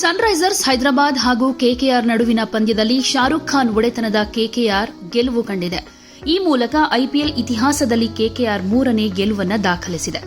Sunrisers Hyderabad ಹಾಗೂ KKR ನಡುವಿನ ಪಂದ್ಯದಲ್ಲಿ ಶಾರುಖ್ ಖಾನ್ ಒಡೆತನದ ಕೆಕೆಆರ್ ಗೆಲುವು ಕಂಡಿದೆ. ಈ ಮೂಲಕ ಐಪಿಎಲ್ ಇತಿಹಾಸದಲ್ಲಿ ಕೆಕೆಆರ್ ಮೂರನೇ ಗೆಲುವನ್ನ ದಾಖಲಿಸಿದೆ.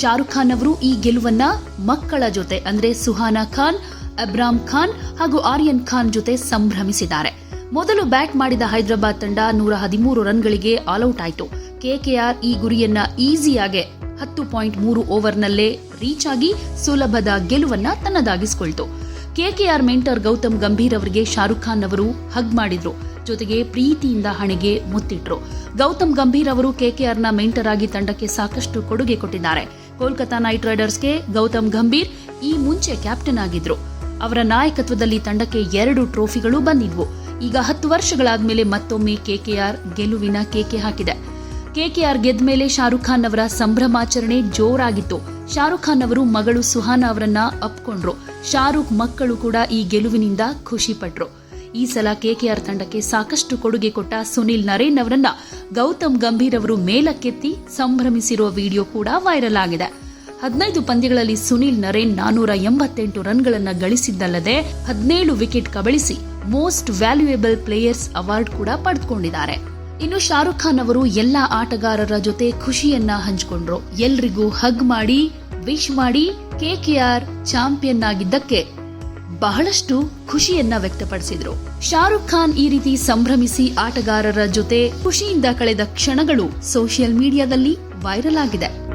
ಶಾರುಖ್ ಖಾನ್ ಅವರು ಈ ಗೆಲುವನ್ನ ಮಕ್ಕಳ ಜೊತೆ, ಅಂದ್ರೆ ಸುಹಾನಾ ಖಾನ್, ಅಬ್ರಾಮ್ ಖಾನ್ ಹಾಗೂ ಆರ್ಯನ್ ಖಾನ್ ಜೊತೆ ಸಂಭ್ರಮಿಸಿದ್ದಾರೆ. ಮೊದಲು ಬ್ಯಾಟ್ ಮಾಡಿದ ಹೈದರಾಬಾದ್ ತಂಡ ನೂರ ಹದಿಮೂರು ರನ್ಗಳಿಗೆ ಆಲ್ಔಟ್ ಆಯಿತು. ಕೆಕೆಆರ್ ಈ ಗುರಿಯನ್ನ ಈಸಿಯಾಗೆ ಹತ್ತು ಪಾಯಿಂಟ್ ಮೂರು ಓವರ್ನಲ್ಲೇ ರೀಚ್ ಆಗಿ ಸುಲಭದ ಗೆಲುವನ್ನ ತನ್ನದಾಗಿಸಿಕೊಳ್ತು. ಕೆಕೆಆರ್ ಮೆಂಟರ್ ಗೌತಮ್ ಗಂಭೀರ್ ಅವರಿಗೆ ಶಾರುಖ್ ಖಾನ್ ಅವರು ಹಗ್ ಮಾಡಿದ್ರು. ಜೊತೆಗೆ ಪ್ರೀತಿಯಿಂದ ಹಣೆಗೆ ಮುತ್ತಿಟ್ರು. ಗೌತಮ್ ಗಂಭೀರ್ ಅವರು ಕೆಕೆಆರ್ನ ಮೆಂಟರ್ ಆಗಿ ತಂಡಕ್ಕೆ ಸಾಕಷ್ಟು ಕೊಡುಗೆ ಕೊಟ್ಟಿದ್ದಾರೆ. ಕೋಲ್ಕತಾ ನೈಟ್ ರೈಡರ್ಸ್ಗೆ ಗೌತಮ್ ಗಂಭೀರ್ ಈ ಮುಂಚೆ ಕ್ಯಾಪ್ಟನ್ ಆಗಿದ್ರು. ಅವರ ನಾಯಕತ್ವದಲ್ಲಿ ತಂಡಕ್ಕೆ ಎರಡು ಟ್ರೋಫಿಗಳು ಬಂದಿದ್ವು. ಈಗ ಹತ್ತು ವರ್ಷಗಳಾದ್ಮೇಲೆ ಮತ್ತೊಮ್ಮೆ ಕೆಕೆಆರ್ ಗೆಲುವಿನ ಕೇಕೆ ಹಾಕಿದೆ. ಕೆಕೆಆರ್ ಗೆದ್ದ ಮೇಲೆ ಶಾರುಖ್ ಖಾನ್ ಅವರ ಸಂಭ್ರಮಾಚರಣೆ ಜೋರಾಗಿತ್ತು. ಶಾರುಖ್ ಖಾನ್ ಅವರು ಮಗಳು ಸುಹಾನಾ ಅವರನ್ನ ಅಪ್ಕೊಂಡ್ರು. ಶಾರುಖ್ ಮಕ್ಕಳು ಕೂಡ ಈ ಗೆಲುವಿನಿಂದ ಖುಷಿ ಪಟ್ರು. ಈ ಸಲ ಕೆಕೆಆರ್ ತಂಡಕ್ಕೆ ಸಾಕಷ್ಟು ಕೊಡುಗೆ ಕೊಟ್ಟ ಸುನಿಲ್ ನರೇನ್ ಅವರನ್ನ ಗೌತಮ್ ಗಂಭೀರ್ ಅವರು ಮೇಲಕ್ಕೆತ್ತಿ ಸಂಭ್ರಮಿಸಿರುವ ವಿಡಿಯೋ ಕೂಡ ವೈರಲ್ ಆಗಿದೆ. ಹದಿನೈದು ಪಂದ್ಯಗಳಲ್ಲಿ ಸುನಿಲ್ ನರೇನ್ ನಾನೂರ ಎಂಬತ್ತೆಂಟು ರನ್ಗಳನ್ನು ಗಳಿಸಿದ್ದಲ್ಲದೆ ಹದಿನೇಳು ವಿಕೆಟ್ ಕಬಳಿಸಿ ಮೋಸ್ಟ್ ವ್ಯಾಲ್ಯೂಯೇಬಲ್ ಪ್ಲೇಯರ್ಸ್ ಅವಾರ್ಡ್ ಕೂಡ ಪಡೆದುಕೊಂಡಿದ್ದಾರೆ. ಇನ್ನು ಶಾರುಖ್ ಖಾನ್ ಅವರು ಎಲ್ಲ ಆಟಗಾರರ ಜೊತೆ ಖುಷಿಯನ್ನ ಹಂಚಿಕೊಂಡ್ರು. ಎಲ್ರಿಗೂ ಹಗ್ ಮಾಡಿ, ವಿಶ್ ಮಾಡಿ ಕೆಕೆಆರ್ ಚಾಂಪಿಯನ್ ಆಗಿದ್ದಕ್ಕೆ ಬಹಳಷ್ಟು ಖುಷಿಯನ್ನ ವ್ಯಕ್ತಪಡಿಸಿದ್ರು. ಶಾರುಖ್ ಖಾನ್ ಈ ರೀತಿ ಸಂಭ್ರಮಿಸಿ ಆಟಗಾರರ ಜೊತೆ ಖುಷಿಯಿಂದ ಕಳೆದ ಕ್ಷಣಗಳು ಸೋಷಿಯಲ್ ಮೀಡಿಯಾದಲ್ಲಿ ವೈರಲ್ ಆಗಿದೆ.